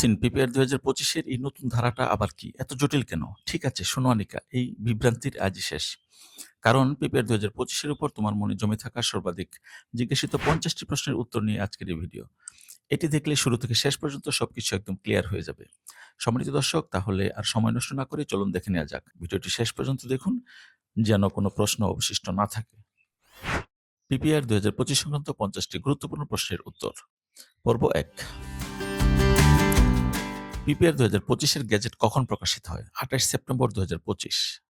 Mohsin PPR দুই হাজার পঁচিশের এই নতুন ধারাটা আবার কি? এত জটিল কেন? ঠিক আছে, শোনো আনিকা, এই বিভ্রান্তির আজই শেষ। কারণ পিপিআর দুই হাজার পঁচিশের উপর তোমার মনে জমে থাকা সর্বাধিক জিজ্ঞাসিত পঞ্চাশটি প্রশ্নের উত্তর নিয়ে আজকের এই ভিডিও। এটি দেখলে শুরু থেকে শেষ পর্যন্ত সবকিছু একদম ক্লিয়ার হয়ে যাবে। সম্মানিত দর্শক, তাহলে আর সময় নষ্ট না করে চলুন দেখে নেওয়া যাক। ভিডিওটি শেষ পর্যন্ত দেখুন, যেন কোনো প্রশ্ন অবশিষ্ট না থাকে। পিপিআর দুই হাজার পঁচিশ সংক্রান্ত পঞ্চাশটি গুরুত্বপূর্ণ প্রশ্নের উত্তর। পর্ব এক। পিপিআর দু হাজার পঁচিশের গ্যাজেট কখন প্রকাশিত হয়? আঠাশ সেপ্টেম্বর দু হাজার পঁচিশ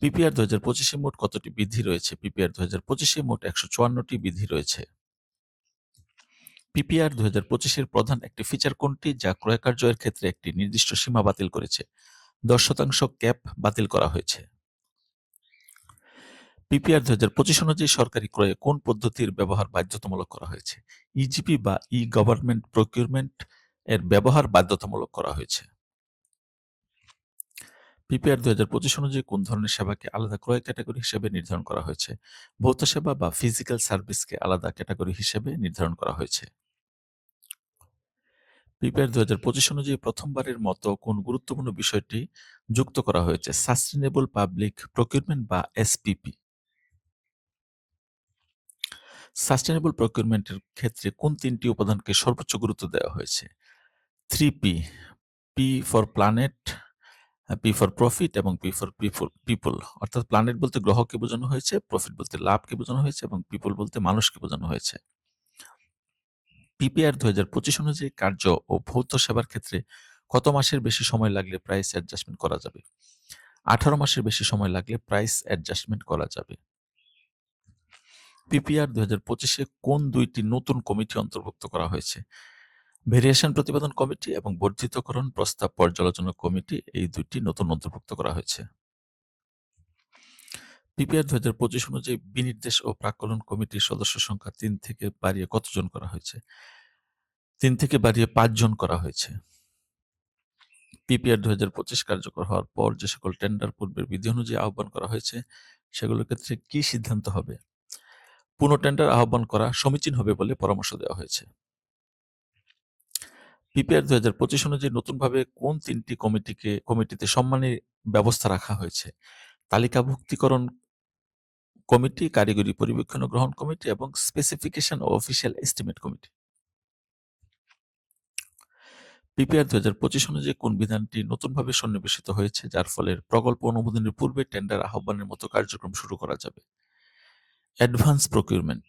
পিপিআর দু হাজার পঁচিশে মোট কতটি বিধি রয়েছে? পিপিআর দু হাজার পঁচিশে মোট একশো চুয়ান্নটি বিধি রয়েছে। পিপিআর দু হাজার পঁচিশের প্রধান একটি ফিচার কোনটি? যা ক্রয় কার্যের ক্ষেত্রে একটি নির্দিষ্ট সীমা বাতিল করেছে। দশ শতাংশ ক্যাপ বাতিল করা হয়েছে। পিপিআর দু হাজার পঁচিশ অনুযায়ী সরকারি ক্রয়ে কোন পদ্ধতির ব্যবহার বাধ্যতামূলক করা হয়েছে? ইজিপি বা ই গভর্নমেন্ট প্রকিউরমেন্ট এর ব্যবহার বাধ্যতামূলক করা হয়েছে। পিপিআর দুই হাজার পঁচিশ অনুযায়ী কোন ধরনের সেবাকে আলাদা ক্রয় ক্যাটাগরি হিসেবে নির্ধারণ করা হয়েছে? ভৌত সেবা বা ফিজিক্যাল সার্ভিসকে আলাদা ক্যাটাগরি হিসেবে নির্ধারণ করা হয়েছে। পিপিআর দুই হাজার পঁচিশ অনুযায়ী প্রথমবারের মতো কোন গুরুত্বপূর্ণ বিষয়টি যুক্ত করা হয়েছে? সাস্টেনেবল পাবলিক প্রকিউরমেন্ট বা এসপিপি সাস্টেনেবল প্রকিউরমেন্টের ক্ষেত্রে কোন তিনটি উপাদানকে সর্বোচ্চ গুরুত্ব দেওয়া হয়েছে? Three P P for planet P for profit এবং পি ফর পিপল অর্থাৎ প্ল্যানেট বলতে গ্রহকে বোঝানো হয়েছে প্রফিট বলতে লাভকে বোঝানো হয়েছে এবং পিপল বলতে মানুষকে বোঝানো হয়েছে। পিপিআর দু হাজার পঁচিশ অনুযায়ী কার্য ও ভৌত সেবার ক্ষেত্রে কত মাসের বেশি সময় লাগলে প্রাইস অ্যাডজাস্টমেন্ট করা যাবে? আঠারো মাসের বেশি সময় লাগলে প্রাইস অ্যাডজাস্টমেন্ট করা যাবে। পিপিআর দু হাজার পঁচিশে কোন দুইটি নতুন কমিটি অন্তর্ভুক্ত করা হয়েছে? ভেরিয়েশন প্রতিবেদন কমিটি এবং বর্ধিতকরণ প্রস্তাব পর্যালোচনা কমিটি এই দুইটি নতুন অন্তর্ভুক্ত করা হয়েছে। পিপিআর দু হাজার পঁচিশ অনুযায়ী বিনির্দেশ ও প্রাকলন কমিটির সদস্য সংখ্যা তিন থেকে বাড়িয়ে কতজন করা হয়েছে? তিন থেকে বাড়িয়ে পাঁচজন করা হয়েছে। পিপিআর দু হাজার পঁচিশ কার্যকর হওয়ার পর যে সকল টেন্ডার পূর্বের বিধি অনুযায়ী আহ্বান করা হয়েছে, সেগুলোর ক্ষেত্রে কি সিদ্ধান্ত হবে? পুনঃ টেন্ডার আহ্বান করা সমীচীন হবে বলে পরামর্শ দেওয়া হয়েছে। পিপিআর দু হাজার পঁচিশ অনুযায়ী নতুনভাবে কোন তিনটি কমিটিকে, কমিটিতে সম্মানের ব্যবস্থা রাখা হয়েছে? তালিকাভুক্তিকরণ কমিটি, কারিগরি পরিবীক্ষণ গ্রহণ কমিটি এবং স্পেসিফিকেশন ও অফিসিয়াল এস্টিমেট কমিটি। পিপিআর দু হাজার পঁচিশ অনুযায়ী কোন বিধানটি নতুনভাবে সন্নিবেশিত হয়েছে, যার ফলে প্রকল্প অনুমোদনের পূর্বে টেন্ডার আহ্বানের মতো কার্যক্রম শুরু করা যাবে? অ্যাডভান্স প্রকিউরমেন্ট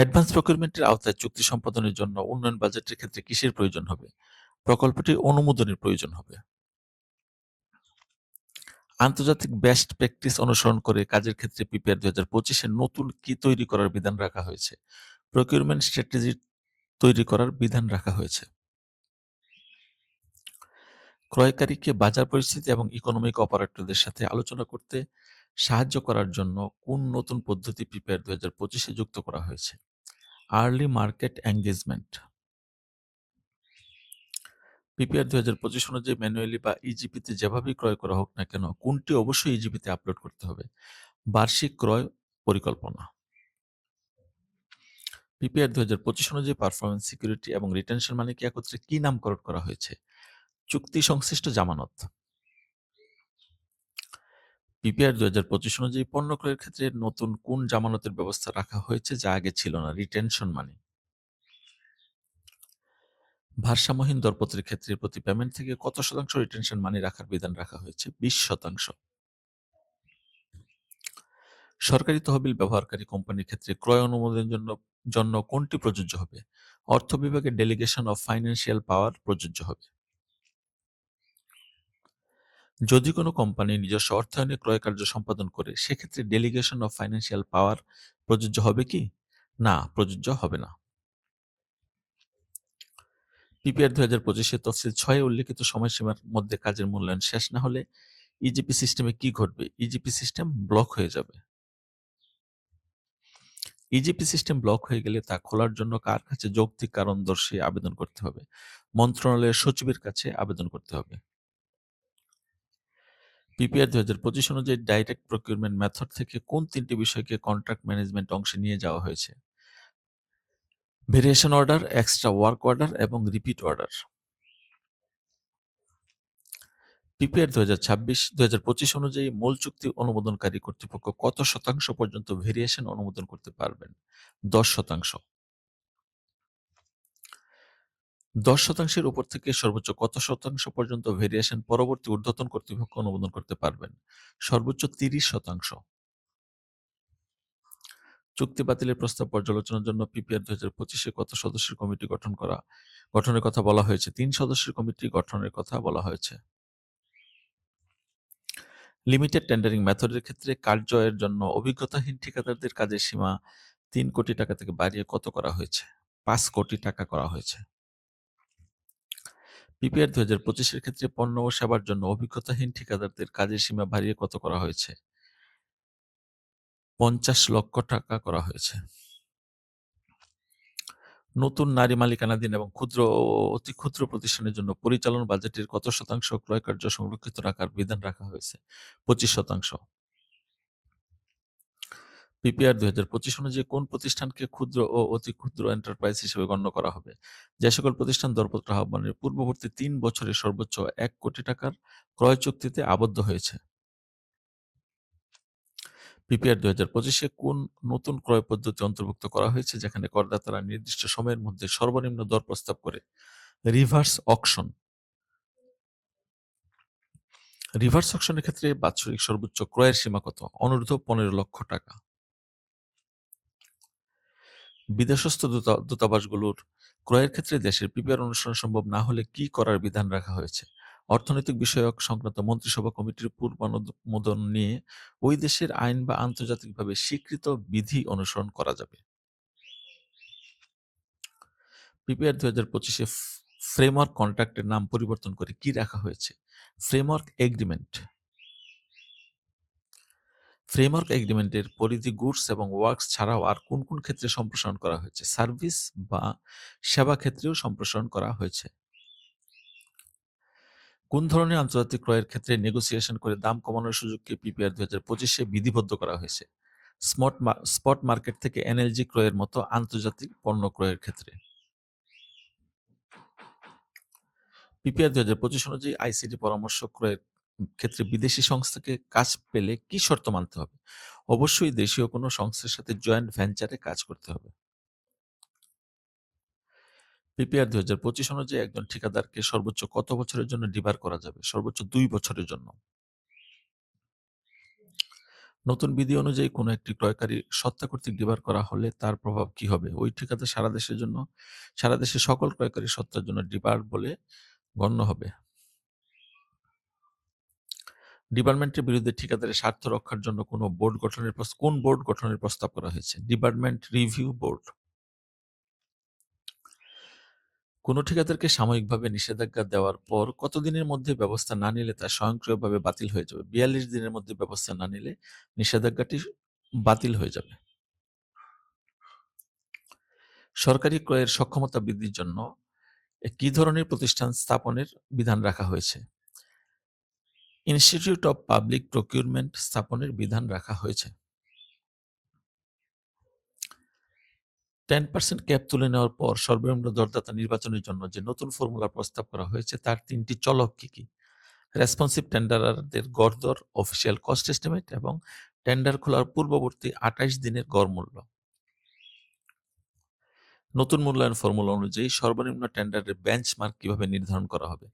অ্যাডভান্স প্রকিউরমেন্টের আওতায় চুক্তি সম্পাদনের জন্য উন্নয়ন বাজেটের ক্ষেত্রে কিসের প্রয়োজন হবে? প্রকল্পটির অনুমোদনের প্রয়োজন হবে। আন্তর্জাতিক বেস্ট প্র্যাকটিস অনুসরণ করে কাজের ক্ষেত্রে পিপিআর দুই হাজার পঁচিশে নতুন কি তৈরি করার বিধান রাখা হয়েছে? প্রকিউরমেন্ট স্ট্র্যাটেজি তৈরি করার বিধান রাখা হয়েছে। ক্রয়কারীকে বাজার পরিস্থিতি এবং ইকোনমিক অপারেটরদের সাথে আলোচনা করতে সাহায্য করার জন্য কোন নতুন পদ্ধতি পিপিআর দুই হাজার পঁচিশে যুক্ত করা হয়েছে? Early market engagement. পিপিআর দুই হাজার পঁচিশ অনুযায়ী ম্যানুয়ালি বা ইজিপিতে যেভাবেই ক্রয় করা হোক না কেন, কোনটি অবশ্যই ইজিপিতে আপলোড করতে হবে? বার্ষিক ক্রয় পরিকল্পনা। পিপিআর দুই হাজার পঁচিশ অনুযায়ী পারফরমেন্স সিকিউরিটি এবং রিটেনশন মানিকে একত্রে কি নামকরণ করা হয়েছে? চুক্তি সংশ্লিষ্ট জামানত। পিপিআর দুই হাজার পঁচিশ অনুযায়ী পণ্য ক্রয়ের ক্ষেত্রে নতুন কোন জামানতের ব্যবস্থা রাখা হয়েছে যা আগে ছিল না? রিটেনশন মানি ভারসাম্যহীন দরপত্রের ক্ষেত্রে প্রতি পেমেন্ট থেকে কত শতাংশ রিটেনশন মানি রাখার বিধান রাখা হয়েছে? বিশ শতাংশ। সরকারি তহবিল ব্যবহারকারী কোম্পানির ক্ষেত্রে ক্রয় অনুমোদনের জন্য জন্য কোনটি প্রযোজ্য হবে? অর্থ বিভাগের ডেলিগেশন অফ ফাইন্যান্সিয়াল পাওয়ার প্রযোজ্য হবে। যদি কোনো কোম্পানি নিজস্ব অর্থায়নে ক্রয় কার্য সম্পাদন করে, সেক্ষেত্রে ডেলিগেশন অফ ফাইন্যান্সিয়াল পাওয়ার প্রযোজ্য হবে কি? না, প্রযোজ্য হবে না। পিপিআর দুই হাজার পঁচিশে তফসিল ছয়ে উল্লেখিত সময়সীমার মধ্যে কাজের মূল্যায়ন শেষ না হলে ইজিপি সিস্টেমে কি ঘটবে? ইজিপি সিস্টেম ব্লক হয়ে যাবে। ইজিপি সিস্টেম ব্লক হয়ে গেলে তা খোলার জন্য কার কাছে যৌক্তিক কারণ দর্শী আবেদন করতে হবে? মন্ত্রণালয়ের সচিবের কাছে আবেদন করতে হবে। পিপিআর দুই হাজার পঁচিশ অনুযায়ী ডাইরেক্ট প্রকিউরমেন্ট মেথড থেকে কোন তিনটি বিষয়কে কন্ট্রাক্ট ম্যানেজমেন্ট অংশে নিয়ে যাওয়া হয়েছে? Variation order, extra work order এবং রিপিট অর্ডার। পিপিআর দু হাজার ছাব্বিশ দু হাজার পঁচিশ অনুযায়ী মূল চুক্তি অনুমোদনকারী কর্তৃপক্ষ কত শতাংশ পর্যন্ত ভেরিয়েশন অনুমোদন করতে পারবেন? দশ শতাংশ। দশ শতাংশের উপর থেকে সর্বোচ্চ কত শতাংশ পর্যন্ত ভেরিয়েশন পরবর্তী ঊর্ধ্বতন কর্তৃপক্ষ অনুমোদন করতে পারবেন? সর্বোচ্চ তিরিশ শতাংশ। চুক্তি বাতিলের প্রস্তাব পর্যালোচনার জন্য পিপিআর দু হাজার পঁচিশে কত সদস্যের কমিটি গঠন করা, গঠনের কথা বলা হয়েছে। তিন সদস্যের কমিটি গঠনের কথা বলা হয়েছে। লিমিটেড টেন্ডারিং মেথডের ক্ষেত্রে কার্যয়ের জন্য অভিজ্ঞতাহীন ঠিকাদারদের কাজের সীমা তিন কোটি টাকা থেকে বাড়িয়ে কত করা হয়েছে? পাঁচ কোটি টাকা করা হয়েছে। পিপিআর দু হাজার পঁচিশের ক্ষেত্রে পণ্য ও সেবার জন্য অভিজ্ঞতাহীন ঠিকাদারদের কাজের সীমা বাড়িয়ে কত করা হয়েছে? পঞ্চাশ লক্ষ টাকা করা হয়েছে। নতুন নারী মালিকানাধীন এবং ক্ষুদ্র অতি ক্ষুদ্র প্রতিষ্ঠানের জন্য পরিচালন বাজেটের কত শতাংশ ক্রয় কার্য সংরক্ষিত রাখার বিধান রাখা হয়েছে? পঁচিশ শতাংশ। পিপিআর দুই হাজার পঁচিশ অনুযায়ী কোন প্রতিষ্ঠানকে ক্ষুদ্র ও অতি ক্ষুদ্র এন্টারপ্রাইজ হিসেবে গণ্য করা হবে? যে সকল প্রতিষ্ঠান দরপত্র আহ্বানের পূর্ববর্তী তিন বছরে সর্বোচ্চ এক কোটি টাকার ক্রয় চুক্তিতে আবদ্ধ হয়েছে। পিপিআর দুই হাজার পঁচিশে কোন নতুন ক্রয় পদ্ধতি অন্তর্ভুক্ত করা হয়েছে? যেখানে করদাতারা নির্দিষ্ট সময়ের মধ্যে সর্বনিম্ন দর প্রস্তাব করে। রিভার্স অকশন রিভার্স অকশনের ক্ষেত্রে বাৎসরিক সর্বোচ্চ ক্রয়ের সীমা কত? অনূর্ধ্ব পনেরো লক্ষ টাকা। বিদেশস্থ দূতাবাসগুলোর ক্রয়ের ক্ষেত্রে দেশের পিপিআর অনুসরণ সম্ভব না হলে কি করার বিধান রাখা হয়েছে? অর্থনৈতিক বিষয়ক সংক্রান্ত মন্ত্রিসভা কমিটির পূর্বানুমোদন নিয়ে ওই দেশের আইন বা আন্তর্জাতিকভাবে স্বীকৃত বিধি অনুসরণ করা যাবে। পিপিআর দু হাজার পঁচিশে ফ্রেমওয়ার্ক কন্ট্রাক্টের নাম পরিবর্তন করে কি রাখা হয়েছে? Framework agreement. ফ্রেমওয়ার্ক এগ্রিমেন্টের পরিধি গুডস এবং ওয়ার্কস ছাড়াও আর কোন কোন ক্ষেত্রে সম্প্রসারণ করা হয়েছে? সার্ভিস বা সেবা ক্ষেত্রেও সম্প্রসারণ করা হয়েছে। কোন ধরনের আন্তর্জাতিক ক্রয়ের ক্ষেত্রে নেগোসিয়েশন করে দাম কমানোর সুযোগকে পিপিআর দুই হাজার পঁচিশে বিধিবদ্ধ করা হয়েছে? স্মট স্পট মার্কেট থেকে এনএলজি ক্রয়ের মতো আন্তর্জাতিক পণ্য ক্রয়ের ক্ষেত্রে। পিপিআর দুই হাজার পঁচিশ অনুযায়ী আইসিটি পরামর্শ ক্রয়ের ক্ষেত্রে বিদেশি সংস্থাকে কাজ পেলে কি শর্ত মানতে হবে? অবশ্যই দেশীয় কোনো সংস্থার সাথে জয়েন্ট ভেঞ্চারে কাজ করতে হবে। পিপিআর দুই হাজার পঁচিশ অনুযায়ী একজন ঠিকাদারকে সর্বোচ্চ কত বছরের জন্য ডিবার করা যাবে? সর্বোচ্চ দুই বছরের জন্য। নতুন বিধি অনুযায়ী কোনো একটি ক্রয়কারী সত্তা কর্তৃক ডিবার করা হলে তার প্রভাব কি হবে? ওই ঠিকাদার সারা দেশের জন্য, সারা দেশের সকল ক্রয়কারী সত্তার জন্য ডিবার বলে গণ্য হবে। ডিপার্টমেন্টের বিরুদ্ধে ঠিকাদারের স্বার্থ রক্ষার জন্য কোনো বোর্ড গঠনের কোন বোর্ড গঠনের প্রস্তাব করা হয়েছে? Department review board. কোনো ঠিকাদারকে সাময়িকভাবে নিষেধাজ্ঞা দেওয়ার পর কতদিনের মধ্যে ব্যবস্থা না নিলে তা স্বয়ংক্রিয়ভাবে বাতিল হয়ে যাবে? বিয়াল্লিশ দিনের মধ্যে ব্যবস্থা না নিলে নিষেধাজ্ঞাটি বাতিল হয়ে যাবে। সরকারি ক্রয়ের সক্ষমতা বৃদ্ধির জন্য কি ধরনের প্রতিষ্ঠান স্থাপনের বিধান রাখা হয়েছে? ইনস্টিটিউট অব পাবলিক প্রকিউরমেন্ট স্থাপনের বিধান রাখা হয়েছে। টেন পার্সেন্ট ক্যাপ তুলে নেওয়ার পর সর্বনিম্ন দরদাতা নির্বাচনের জন্য যে নতুন ফর্মুলা প্রস্তাব করা হয়েছে, তার তিনটি চলক কি কি? রেসপন্সিভ টেন্ডারারদের গড় দর অফিসিয়াল কস্ট এস্টিমেট এবং টেন্ডার খোলার পূর্ববর্তী আঠাইশ দিনের গড় মূল্য। নতুন মূল্যায়ন ফর্মুলা অনুযায়ী সর্বনিম্ন টেন্ডারের বেঞ্চমার্ক কীভাবে নির্ধারণ করা হবে?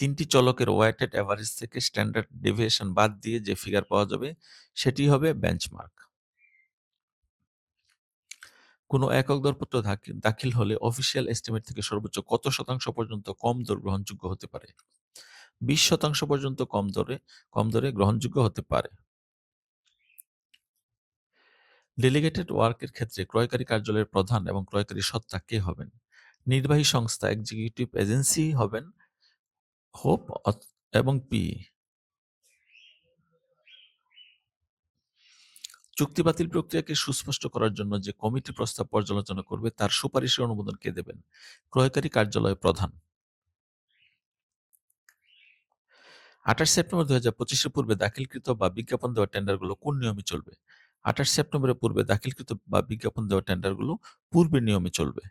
তিনটি চলকের ওয়াইটেড অ্যাভারেজ থেকে স্ট্যান্ডার্ড ডেভিয়েশন বাদ দিয়ে যে ফিগার পাওয়া যাবে, সেটি হবে বেঞ্চমার্ক কোনো একক দরপত্র দাখিল হলে অফিসিয়াল এস্টিমেট থেকে সর্বোচ্চ কত শতাংশ পর্যন্ত কম দর গ্রহণযোগ্য হতে পারে? বিশ শতাংশ পর্যন্ত কম দরে কম দরে গ্রহণযোগ্য হতে পারে। ডেলিগেটেড ওয়ার্কের ক্ষেত্রে ক্রয়কারী কার্যালয়ের প্রধান এবং ক্রয়কারী সত্তা কে হবেন? নির্বাহী সংস্থা এক্সিকিউটিভ এজেন্সি হবেন হোপ এবং পি। চুক্তি বাতিল প্রক্রিয়াকে সুস্পষ্ট করার জন্য যে কমিটি প্রস্তাব পর্যালোচনা করবে, তার সুপারিশের অনুমোদন কে দেবেন? ক্রয়কারী কার্যালয় প্রধান। আঠাশ সেপ্টেম্বর দুই হাজার পঁচিশের পূর্বে দাখিলকৃত বা বিজ্ঞাপন দেওয়া টেন্ডারগুলো কোন নিয়মে চলবে? আঠাশ সেপ্টেম্বরের পূর্বে দাখিলকৃত বা বিজ্ঞাপন দেওয়া টেন্ডারগুলো পূর্বের নিয়মে চলবে।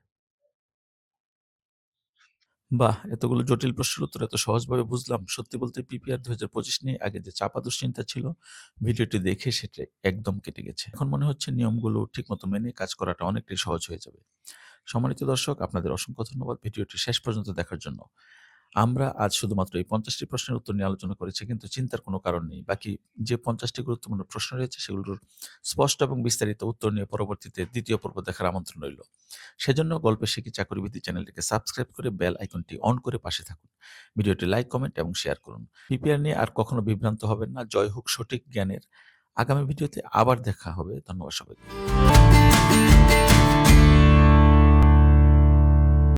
বাহ! এতগুলো জটিল প্রশ্নের উত্তর এত সহজভাবে বুঝলাম। সত্যি বলতে পিপিআর ২০২৫ নিয়ে আগে যে চাপা দুশ্চিন্তা ছিল, ভিডিওটি দেখে সেটা একদম কেটে গেছে। এখন মনে হচ্ছে নিয়মগুলো ঠিক মতো মেনে কাজ করাটা অনেকটাই সহজ হয়ে যাবে। সম্মানিত দর্শক, আপনাদের অসংখ্য ধন্যবাদ ভিডিওটি শেষ পর্যন্ত দেখার জন্য। আমরা আজ শুধুমাত্র এই পঞ্চাশটি প্রশ্নের উত্তর নিয়ে আলোচনা করেছি কিন্তু চিন্তার কোনো কারণ নেই। বাকি যে পঞ্চাশটি গুরুত্বপূর্ণ প্রশ্ন রয়েছে সেগুলোর স্পষ্ট এবং বিস্তারিত উত্তর নিয়ে পরবর্তীতে দ্বিতীয় পর্ব দেখার আমন্ত্রণ রইল। সেজন্য গল্পের শিখি চাকরিবিধি চ্যানেলটিকে সাবস্ক্রাইব করে বেল আইকনটি অন করে পাশে থাকুন। ভিডিওটি লাইক, কমেন্ট এবং শেয়ার করুন। পিপিআর নিয়ে আর কখনো বিভ্রান্ত হবেন না। জয় হোক সঠিক জ্ঞানের। আগামী ভিডিওতে আবার দেখা হবে। ধন্যবাদ সবাইকে।